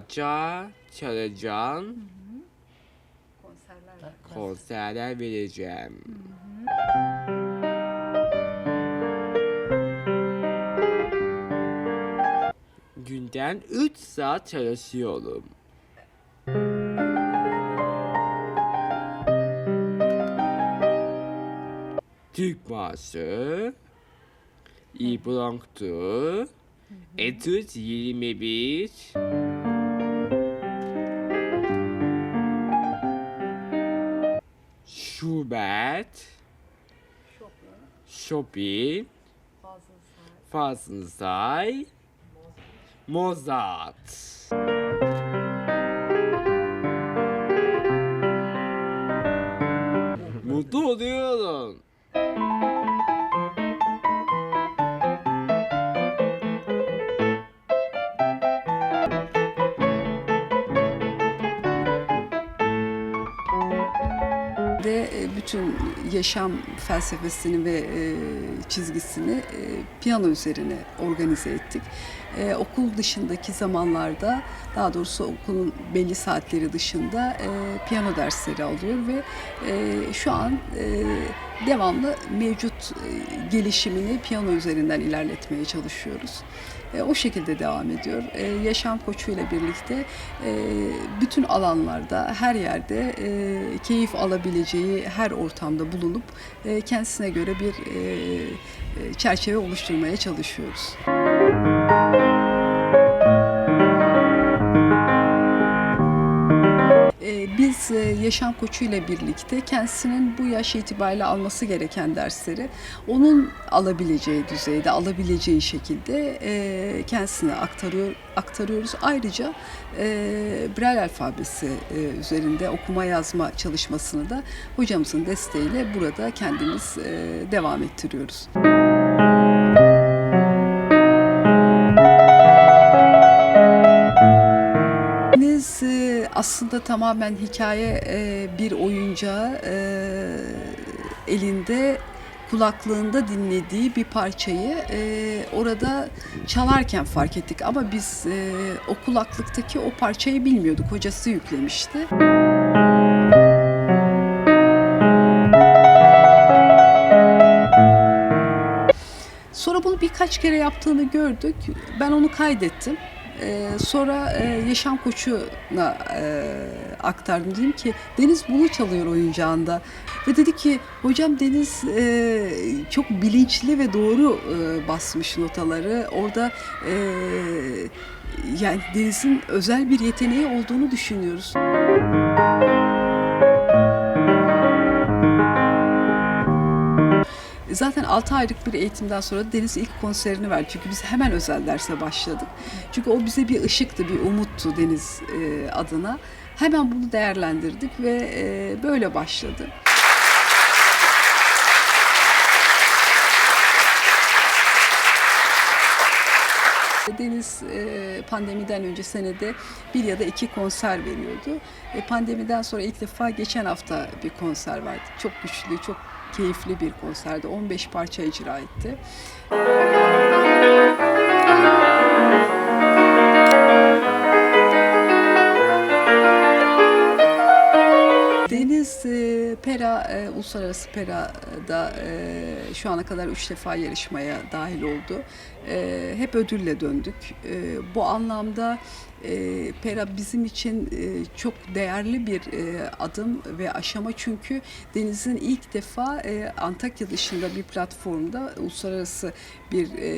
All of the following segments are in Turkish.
parça çalacağım. Konserler. Konserler vereceğim. Günden 3 saat çalışıyorum. Türk maaşı, iyi bronktü, etüt 21, Schubert, Chopin. Chopin, Fazıl Fazlısay, Say. Mozart. Mutlu oluyorum. De e, bütün yaşam felsefesini ve e, çizgisini e, piyano üzerine organize ettik. E, Okul dışındaki zamanlarda, daha doğrusu okulun belli saatleri dışında e, piyano dersleri alıyor ve e, şu an e, devamlı mevcut e, gelişimini piyano üzerinden ilerletmeye çalışıyoruz. E, o şekilde devam ediyor. E, yaşam koçuyla birlikte e, bütün alanlarda, her yerde e, keyif alabileceği her ortamda bulunup e, kendisine göre bir e, e, çerçeve oluşturmaya çalışıyoruz. E, Biz e, yaşam koçuyla birlikte kendisinin bu yaş itibariyle alması gereken dersleri onun alabileceği düzeyde, alabileceği şekilde e, kendisine aktarıyor, aktarıyoruz. Ayrıca e, Braille alfabesi üzerinde okuma yazma çalışmasını da hocamızın desteğiyle burada kendimiz devam ettiriyoruz. Deniz aslında tamamen hikaye e, bir oyuncağı e, elinde kulaklığında dinlediği bir parçayı e, orada çalarken fark ettik ama biz e, o kulaklıktaki o parçayı bilmiyorduk. Hocası yüklemişti. Sonra bunu birkaç kere yaptığını gördük. Ben onu kaydettim. Ee, sonra e, yaşam koçuna e, aktardım. Dedim ki Deniz bunu çalıyor oyuncağında. Ve dedi ki hocam Deniz e, çok bilinçli ve doğru e, basmış notaları. Orada e, yani Deniz'in özel bir yeteneği olduğunu düşünüyoruz. Zaten 6 aylık bir eğitimden sonra Deniz ilk konserini verdi. Çünkü biz hemen özel derse başladık. Çünkü o bize bir ışıktı, bir umuttu Deniz e, adına. Hemen bunu değerlendirdik ve e, böyle başladı. Deniz e, pandemiden önce senede bir ya da iki konser veriyordu. E, pandemiden sonra ilk defa geçen hafta bir konser verdi. Çok güçlü, çok keyifli bir konserdi. 15 parça icra etti. Deniz e, Pera, e, Uluslararası Pera'da e, şu ana kadar üç defa yarışmaya dahil oldu. E, hep ödülle döndük. E, bu anlamda e, Pera bizim için e, çok değerli bir e, adım ve aşama çünkü Deniz'in ilk defa e, Antakya dışında bir platformda uluslararası bir e,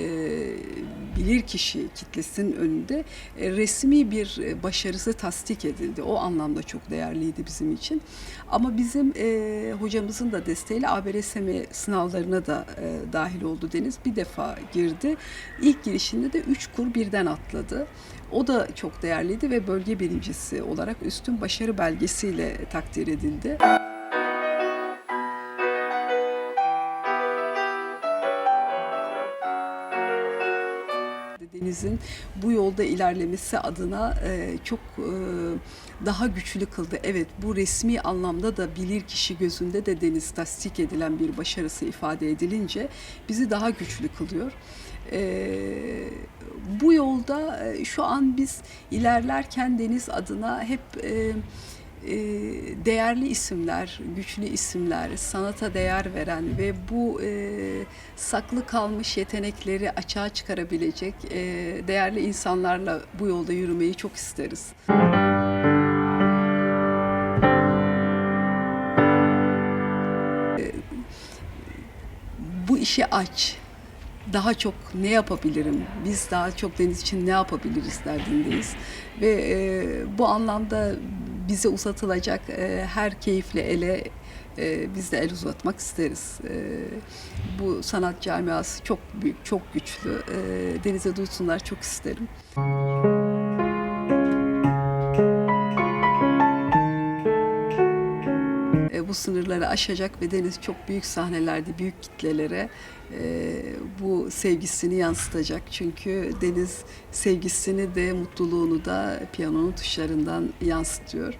bilirkişi kitlesinin önünde e, resmi bir e, başarısı tasdik edildi. O anlamda çok değerliydi bizim için. Ama bizim e, hocamızın da desteğiyle ABRSM sınavlarına da e, dahil oldu Deniz. Bir defa girdi. İlk girişinde de üç kur birden atladı. O da çok değerliydi ve bölge birincisi olarak üstün başarı belgesiyle takdir edildi. Deniz'in bu yolda ilerlemesi adına e, çok e, daha güçlü kıldı. Evet bu resmi anlamda da bilir kişi gözünde de Deniz tasdik edilen bir başarısı ifade edilince bizi daha güçlü kılıyor. E, şu an biz ilerlerken Deniz adına hep e, e, değerli isimler, güçlü isimler, sanata değer veren ve bu e, saklı kalmış yetenekleri açığa çıkarabilecek e, değerli insanlarla bu yolda yürümeyi çok isteriz. E, Bu işi aç. Daha çok ne yapabilirim? Biz daha çok deniz için ne yapabiliriz derdindeyiz. Ve e, bu anlamda bize uzatılacak e, her keyifli ele e, biz de el uzatmak isteriz. E, bu sanat camiası çok büyük, çok güçlü. E, denize duysunlar çok isterim. E, bu sınırları aşacak ve Deniz çok büyük sahnelerde, büyük kitlelere e, bu sevgisini yansıtacak. Çünkü Deniz sevgisini de mutluluğunu da piyanonun tuşlarından yansıtıyor.